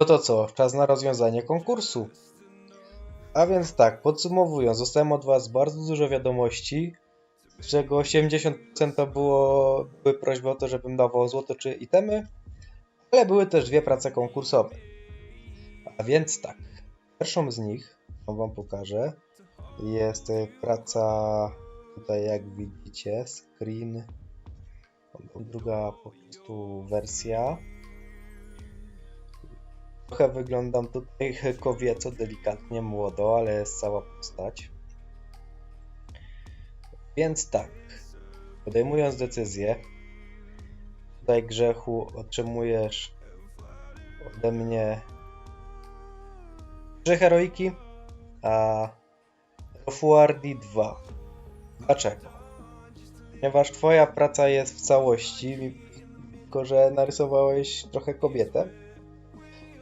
No to co, czas na rozwiązanie konkursu. A więc tak, podsumowując, dostałem od Was bardzo dużo wiadomości, z czego 80% to było, były prośby o to, żebym dawał złoto czy itemy, ale były też dwie prace konkursowe. A więc tak, pierwszą z nich, którą Wam pokażę, jest praca, tutaj jak widzicie, screen, druga po prostu wersja. Trochę wyglądam tutaj kobieco, delikatnie, młodo, ale jest cała postać. Więc tak, podejmując decyzję, tutaj grzechu otrzymujesz ode mnie trzy heroiki, a Rofuardi 2. Dlaczego? Ponieważ twoja praca jest w całości, tylko że narysowałeś trochę kobietę.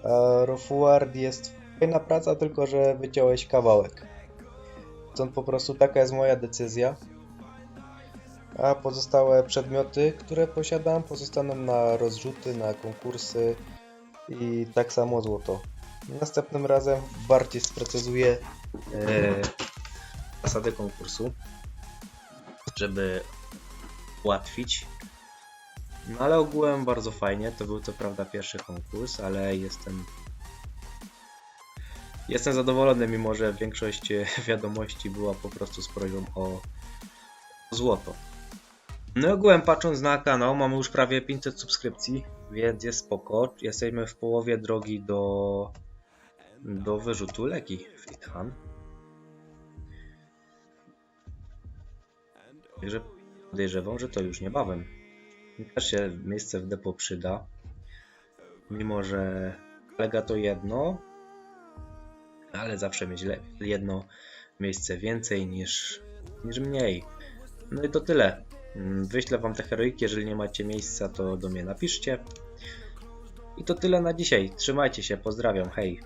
A Rofuard jest fajna praca, tylko że wyciąłeś kawałek. Stąd po prostu taka jest moja decyzja. A pozostałe przedmioty, które posiadam, pozostaną na rozrzuty, na konkursy i tak samo złoto. Następnym razem bardziej sprecyzuję e, zasady konkursu, żeby ułatwić. No ale ogółem bardzo fajnie. To był co prawda pierwszy konkurs, ale jestem. Jestem zadowolony, mimo że większość wiadomości była po prostu z prośbą o złoto. No i ogółem patrząc na kanał, mamy już prawie 500 subskrypcji, więc jest spoko. Jesteśmy w połowie drogi do, do wyrzutu leki w Ithan. Podejrzewam, że to już niebawem. Mi też się miejsce w depo przyda. Mimo, że kolega to jedno, ale zawsze mieć jedno miejsce więcej niż, niż mniej. No i to tyle. Mm, Wyślę wam te heroiki, jeżeli nie macie miejsca, to do mnie napiszcie. I to tyle na dzisiaj. Trzymajcie się, pozdrawiam, hej.